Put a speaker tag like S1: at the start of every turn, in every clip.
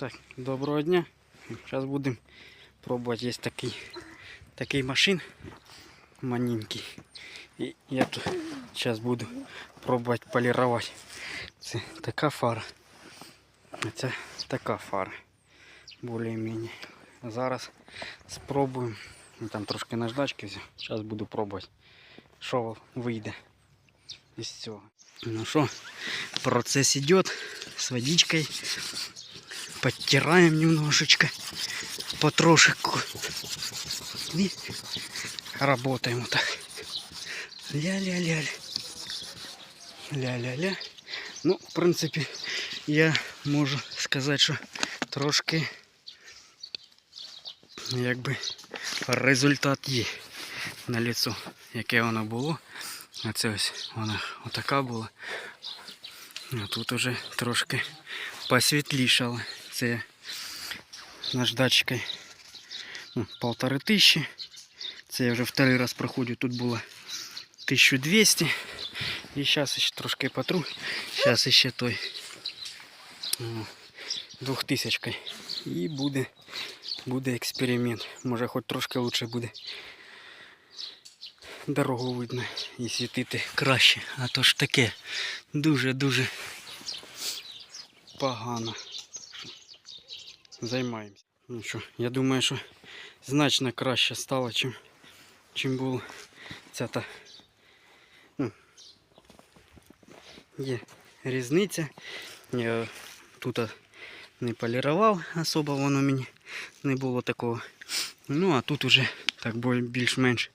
S1: Так, доброго дня. Зараз будемо пробувати. Є такий, такий машин маненький. І я тут зараз буду пробувати полірувати. Це така фара. Це така фара. Більш-менш. Зараз спробуємо. Ну, Там трошки наждачки взяв. Зараз буду пробувати. Що вийде із цього. Ну що, процесс идет с водичкой. Подтираем немножечко. Потрошку. И работаем вот так. Ля-ля-ля. Ля-ля-ля. Ну, в принципі, я можу сказати, що трошки якби результат є на лицо, яке воно було. А це ось вона отака була. А тут уже трошки посвітлішало. Це наждачкою ну, полтори тисячі. Це я вже второй раз проходжу. Тут було 1200. І зараз ще трошки потру. Зараз ще той ну, двохтисячкою. І буде, буде експеримент. Може хоч трошки лучше буде дорогу видно і світити краще. А то ж таке дуже-дуже погано. Займаємося. Ну що, я думаю, що значно краще стало, чим, чим було ця та. Ну, є різниця. Я тут не полірував особо, воно мені не було такого. Ну а тут уже так більш-менш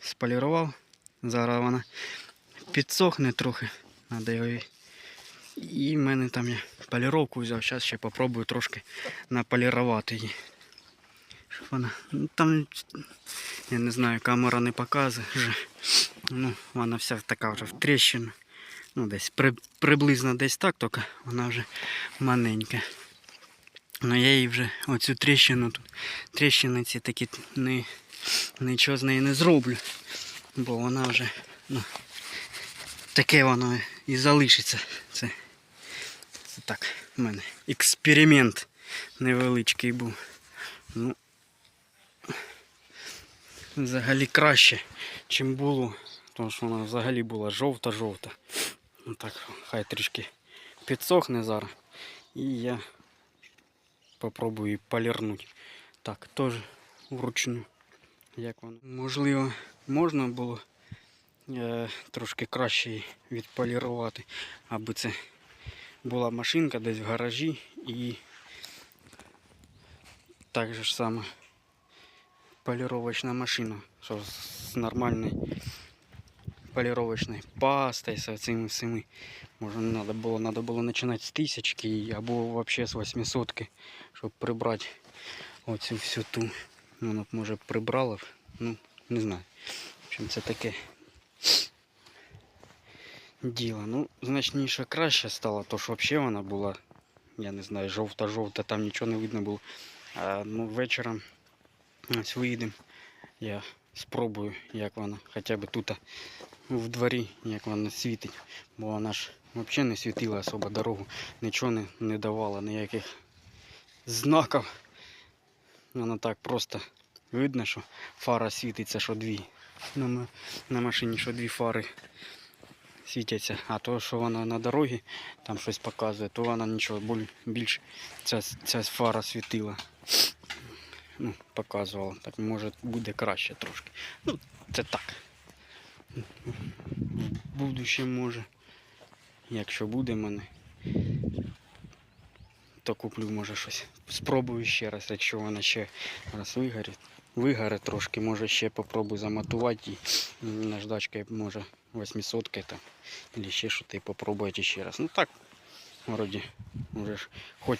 S1: сполірував. Зараз вона підсохне трохи. Надо його. І в мене там я поліровку взяв. Зараз ще попробую трошки наполірувати її. Щоб. Ну там я не знаю, камера не показує. Ну, вона вся така вже в тріщину. Ну, десь при, приблизно десь так, тільки вона вже маленька. Ну я їй вже оцю тріщину тут. Тріщини ці такі не, нічого з неї не зроблю. Бо вона вже ну, таке воно і залишиться. Так, в мене експеримент невеличкий був. Ну, взагалі краще, чим було. Тому що вона взагалі була жовта-жовта. Ну так, хай трішки підсохне зараз. І я попробую полірнути. Так, теж вручну. Як воно? Можливо, можна було е, трошки краще відполірувати, аби це була машинка десь в гаражі і так же ж саме поліровочна машина, що з нормальною поліровочною пастою, з цими всіми. Може надо було, надо було починати з тисячки або взагалі з 800, щоб прибрати оцю всю ту. Воно б може прибрало, ну, не знаю. В общем, це таке діло. Ну, значніше краще стало, то що взагалі вона була, я не знаю, жовта-жовта, там нічого не видно було. А, ну, вечором ось виїдемо. Я спробую, як вона хоча б тут в дворі, як вона світить. Бо вона ж взагалі не світила особо дорогу, нічого не, не давала, ніяких знаків. Воно так просто видно, що фара світиться, що дві. На, на машині, що дві фари світяться. А то, що вона на дорогі, там щось показує, то вона нічого боль- більш ця, ця фара світила. Ну, показувала. Так може буде краще трошки. Ну, це так. В будущем може. Якщо буде в мене, то куплю може щось. Спробую ще раз, якщо вона ще раз вигорить. Вигоре трошки, може ще попробую заматувати і наждачкою, може 800 там, або ще щось і попробувати ще раз. Ну так, вроді, вже ж хоч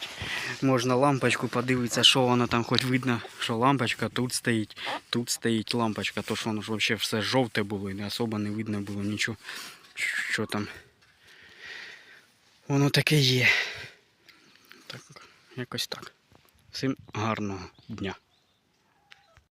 S1: можна лампочку подивитися, що воно там, хоч видно, що лампочка тут стоїть, тут стоїть лампочка, то що воно ж взагалі все жовте було і не особо не видно було нічого, що там. Воно таке є. Так, якось так. Всім гарного дня.